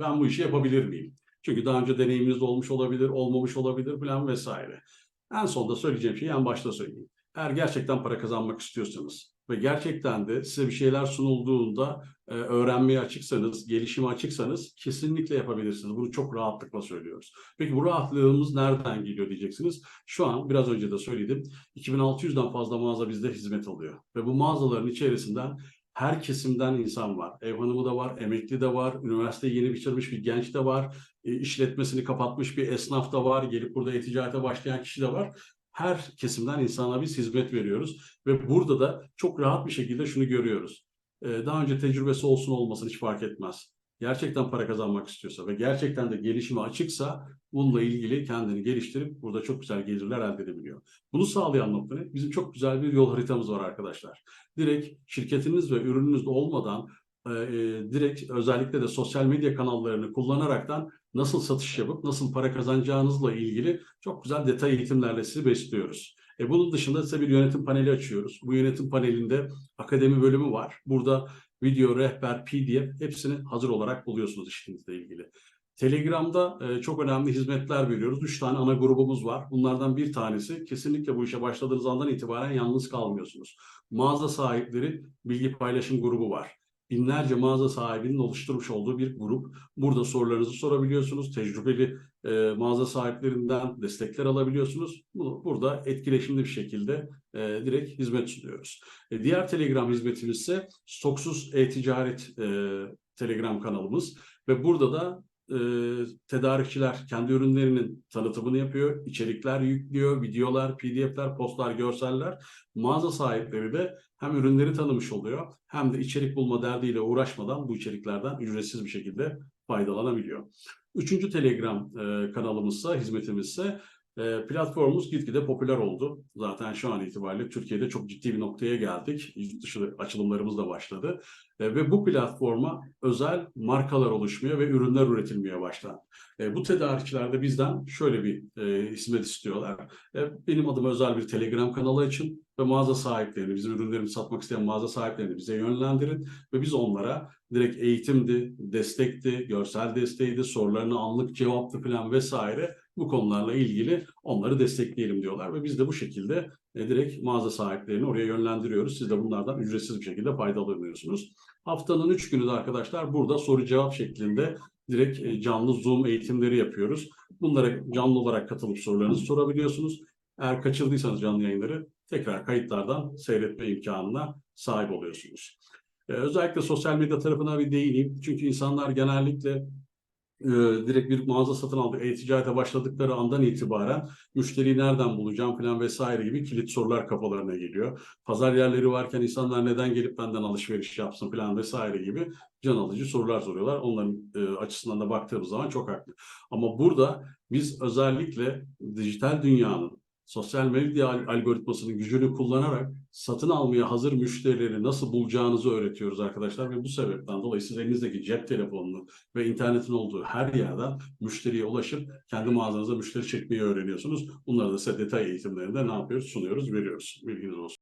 Ben bu işi yapabilir miyim? Çünkü daha önce deneyiminiz olmuş olabilir, olmamış olabilir falan vesaire. En sonda söyleyeceğim şeyi en başta söyleyeyim. Eğer gerçekten para kazanmak istiyorsanız ve gerçekten de size bir şeyler sunulduğunda e, öğrenmeye açıksanız, gelişime açıksanız kesinlikle yapabilirsiniz. Bunu çok rahatlıkla söylüyoruz. Peki bu rahatlığımız nereden geliyor diyeceksiniz. Şu an biraz önce de söyledim. 2600'den fazla mağaza bizde hizmet alıyor. Ve bu mağazaların içerisinden her kesimden insan var. Ev hanımı da var, emekli de var, üniversiteyi yeni bitirmiş bir genç de var, e, işletmesini kapatmış bir esnaf da var, gelip burada e-ticarete başlayan kişi de var. Her kesimden insana biz hizmet veriyoruz ve burada da çok rahat bir şekilde şunu görüyoruz. Ee, Daha önce tecrübesi olsun olmasın hiç fark etmez. Gerçekten para kazanmak istiyorsa ve gerçekten de gelişime açıksa bununla ilgili kendini geliştirip burada çok güzel gelirler elde edebiliyor. Bunu sağlayan nokta ne? Bizim çok güzel bir yol haritamız var arkadaşlar. Direkt şirketiniz ve ürününüz olmadan e, e, direkt özellikle de sosyal medya kanallarını kullanaraktan nasıl satış yapıp nasıl para kazanacağınızla ilgili çok güzel detay eğitimlerle sizi besliyoruz. E bunun dışında size bir yönetim paneli açıyoruz. Bu yönetim panelinde akademi bölümü var. Burada video, rehber, PDF hepsini hazır olarak buluyorsunuz işinizle ilgili. Telegram'da e, çok önemli hizmetler veriyoruz. Üç tane ana grubumuz var. Bunlardan bir tanesi kesinlikle bu işe başladığınız andan itibaren yalnız kalmıyorsunuz. Mağaza sahipleri bilgi paylaşım grubu var binlerce mağaza sahibinin oluşturmuş olduğu bir grup. Burada sorularınızı sorabiliyorsunuz. Tecrübeli e, mağaza sahiplerinden destekler alabiliyorsunuz. Bunu burada etkileşimli bir şekilde e, direkt hizmet sunuyoruz. E, diğer Telegram hizmetimiz ise Stoksuz E-Ticaret e, Telegram kanalımız ve burada da e, tedarikçiler kendi ürünlerinin tanıtımını yapıyor, içerikler yüklüyor, videolar, pdf'ler, postlar, görseller. Mağaza sahipleri de hem ürünleri tanımış oluyor hem de içerik bulma derdiyle uğraşmadan bu içeriklerden ücretsiz bir şekilde faydalanabiliyor. Üçüncü Telegram e, kanalımızsa, hizmetimizse e, platformumuz gitgide popüler oldu. Zaten şu an itibariyle Türkiye'de çok ciddi bir noktaya geldik. Yurt dışı açılımlarımız da başladı. E, ve bu platforma özel markalar oluşmaya ve ürünler üretilmeye başlandı. E, bu tedarikçiler de bizden şöyle bir e, hizmet istiyorlar. E, benim adıma özel bir Telegram kanalı açın ve mağaza sahiplerini, bizim ürünlerimizi satmak isteyen mağaza sahiplerini bize yönlendirin ve biz onlara direkt eğitimdi, destekti, görsel desteğiydi, sorularını anlık cevaptı falan vesaire bu konularla ilgili onları destekleyelim diyorlar ve biz de bu şekilde e, direkt mağaza sahiplerini oraya yönlendiriyoruz. Siz de bunlardan ücretsiz bir şekilde faydalanıyorsunuz. Haftanın üç günü de arkadaşlar burada soru cevap şeklinde direkt e, canlı Zoom eğitimleri yapıyoruz. Bunlara canlı olarak katılıp sorularınızı sorabiliyorsunuz. Eğer kaçırdıysanız canlı yayınları tekrar kayıtlardan seyretme imkanına sahip oluyorsunuz. Ee, özellikle sosyal medya tarafına bir değineyim. Çünkü insanlar genellikle e, direkt bir mağaza satın aldı, e-ticarete başladıkları andan itibaren müşteriyi nereden bulacağım falan vesaire gibi kilit sorular kafalarına geliyor. Pazar yerleri varken insanlar neden gelip benden alışveriş yapsın falan vesaire gibi can alıcı sorular soruyorlar. Onların e, açısından da baktığımız zaman çok haklı. Ama burada biz özellikle dijital dünyanın sosyal medya al- algoritmasının gücünü kullanarak satın almaya hazır müşterileri nasıl bulacağınızı öğretiyoruz arkadaşlar ve bu sebepten dolayı siz elinizdeki cep telefonunu ve internetin olduğu her yerden müşteriye ulaşıp kendi mağazanıza müşteri çekmeyi öğreniyorsunuz. Bunları da size detay eğitimlerinde ne yapıyoruz? Sunuyoruz, veriyoruz. Bilginiz olsun.